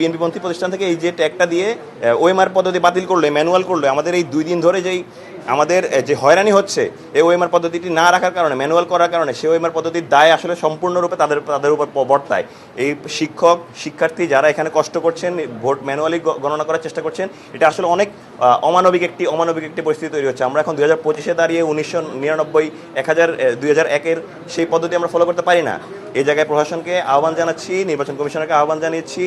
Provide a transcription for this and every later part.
বিএনপিপন্থী প্রতিষ্ঠান থেকে এই যে ট্যাগটা দিয়ে ওএমআর পদ্ধতি বাতিল করল, ম্যানুয়াল করল, আমাদের এই দুই দিন ধরে যেই আমাদের যে হয়রানি হচ্ছে, এই ওএমআর পদ্ধতিটি না রাখার কারণে, ম্যানুয়াল করার কারণে, সেই ওএমআর পদ্ধতির দায় আসলে সম্পূর্ণরূপে তাদের তাদের উপর বর্তায়। এই শিক্ষক, শিক্ষার্থী যারা এখানে কষ্ট করছেন, ভোট ম্যানুয়ালি গণনা করার চেষ্টা করছেন, এটা আসলে অনেক অমানবিক একটি অমানবিক একটি পরিস্থিতি তৈরি হচ্ছে। আমরা এখন দুই হাজার পঁচিশে দাঁড়িয়ে উনিশশো নিরানব্বই, এক হাজার দুই হাজার একের সেই পদ্ধতি আমরা ফলো করতে পারি না। এই জায়গায় প্রশাসনকে আহ্বান জানাচ্ছি, নির্বাচন কমিশনারকে আহ্বান জানিয়েছি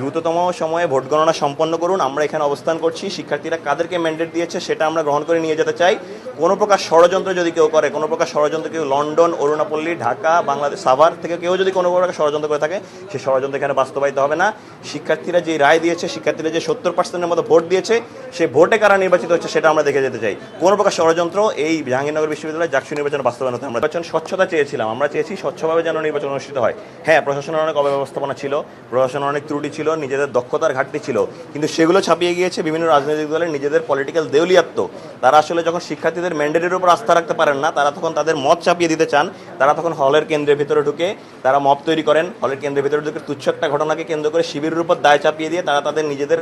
দ্রুততম সময়ে ভোট গণনা সম্পন্ন করুন। আমরা এখানে অবস্থান করছি। শিক্ষার্থীরা কাদেরকে ম্যান্ডেট দিয়েছে সেটা আমরা গ্রহণ করে নিয়ে যেতে চাই। কোনো প্রকার ষড়যন্ত্র যদি কেউ করে, কোনো প্রকার ষড়যন্ত্র কেউ লন্ডন, অরুণাপল্লী, ঢাকা, বাংলাদেশ, সাভার থেকে কেউ যদি কোনো প্রকার ষড়যন্ত্র করে থাকে, সে ষড়যন্ত্র এখানে বাস্তবায়িত হবে না। শিক্ষার্থীরা যে রায় দিয়েছে, শিক্ষার্থীরা যে সত্তর পার্সেন্টের মতো ভোট দিয়েছে, সে ভোটে কারা নির্বাচিত হচ্ছে সেটা আমরা দেখে যেতে চাই। কোনো প্রকার ষড়যন্ত্র এই জাহাঙ্গীরনগর বিশ্ববিদ্যালয়ে জাকসু নির্বাচন বাস্তবায়ন হতে আমরা নির্বাচন স্বচ্ছতা চেয়েছিলাম, আমরা চেয়েছি স্বচ্ছভাবে যেন নির্বাচন অনুষ্ঠিত হয়। হ্যাঁ প্রশাসনের অনেক অব্যবস্থাপনা ছিল, প্রশাসনের অনেক ত্রুটি ছিল, নিজেদের দক্ষতার ঘাটতি ছিল, কিন্তু সেগুলো ছাপিয়ে গিয়েছে বিভিন্ন রাজনৈতিক দলের নিজেদের পলিটিক্যাল দেউলিয়াত্ব। তারা আসলে যখন শিক্ষার্থীদের ম্যান্ডেটের উপর আস্থা রাখতে পারেন না, তারা তখন তাদের মত চাপিয়ে দিতে চান, তারা তখন হলের কেন্দ্রের ভিতরে ঢুকে তারা মব তৈরি করেন, হলের কেন্দ্রের ভিতরে ঢুকে তুচ্ছ একটা ঘটনাকে কেন্দ্র করে শিবিরের উপর দায় চাপিয়ে দিয়ে তারা তাদের নিজেদের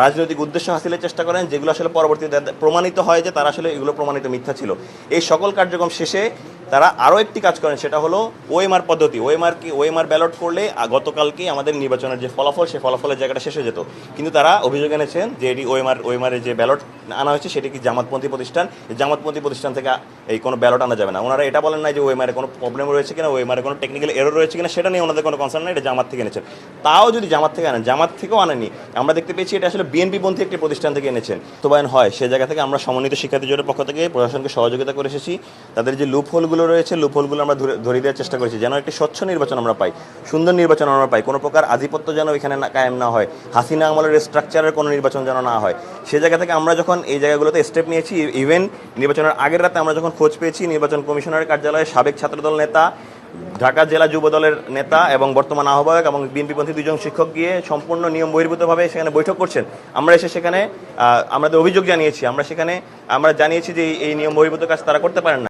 রাজনৈতিক উদ্দেশ্য হাসিলের চেষ্টা করেন, যেগুলো আসলে পরবর্তীতে প্রমাণিত হয় যে তারা আসলে এগুলো প্রমাণিত মিথ্যা ছিল। এই সকল কার্যক্রম শেষে তারা আরও একটি কাজ করেন, সেটা হলো ওএমআর পদ্ধতি। ওএমআর কি ওএমআর ব্যালট করলে গতকালকে আমাদের নির্বাচনের যে ফলাফল সেই ফলাফলের জায়গাটা শেষ হয়ে যেত। কিন্তু তারা অভিযোগ এনেছেন যে এটি ওএমআর ওএমআর যে ব্যালট আনা হয়েছে, সেটি কি জামাতপন্থী প্রতিষ্ঠান? জামাতপন্থী প্রতিষ্ঠান থেকে এই কোনো ব্যালট আনা যাবে না। ওনারা এটা বলেন না যে ওএমআর কোনো প্রবলেম রয়েছে কিনা ওএমআর কোনো টেকনিক্যাল এরর রয়েছে কিনা, সেটা নিয়ে ওনাদের কোনো কনসার্ন নেই, এটা জামাত থেকে এনেছেন। তাও যদি জামাত থেকে আনেন, জামাত থেকেও আনেনি আমরা দেখতে পেয়েছি এটা আসলে বিএনপি পন্থী একটি প্রতিষ্ঠান থেকে এনেছেন। তোবায়ন হয়, সে জায়গা থেকে আমরা সমন্বিত শিক্ষার্থী জোটের পক্ষ থেকে প্রশাসনকে সহযোগিতা করে এসেছি। তাদের যে লুপ হোলগুলো রয়েছে লুপ হোলগুলো আমরা ধরে দেওয়ার চেষ্টা করেছি। যেন একটি স্বচ্ছ নির্বাচন আমরা পাই, সুন্দর নির্বাচন আমরা পাই। কোনো প্রকার আধিপত্য যেন এখানে না কায়েম না হয়, হাসিনা আমলের স্ট্রাকচারের কোনো নির্বাচন যেন না হয়। সে জায়গা থেকে আমরা যখন এই জায়গাগুলোতে স্টেপ নিয়েছি ইভেন নির্বাচনের আগের রাতে আমরা যখন খোঁজ পেয়েছি, নির্বাচন কমিশনারের কার্যালয়ে সাবেক ছাত্রদল নেতা, ঢাকা জেলা যুব দলের নেতা এবং বর্তমান আহ্বায়ক এবং বিএনপিপন্থী দুজন শিক্ষক গিয়ে সম্পূর্ণ নিয়ম বহির্ভূতভাবে সেখানে বৈঠক করছেন। আমরা এসে সেখানে আমাদের অভিযোগ জানিয়েছি। আমরা সেখানে, আমরা জানিয়েছি যে এই নিয়ম বহির্ভূত কাজ তারা করতে পারেন না।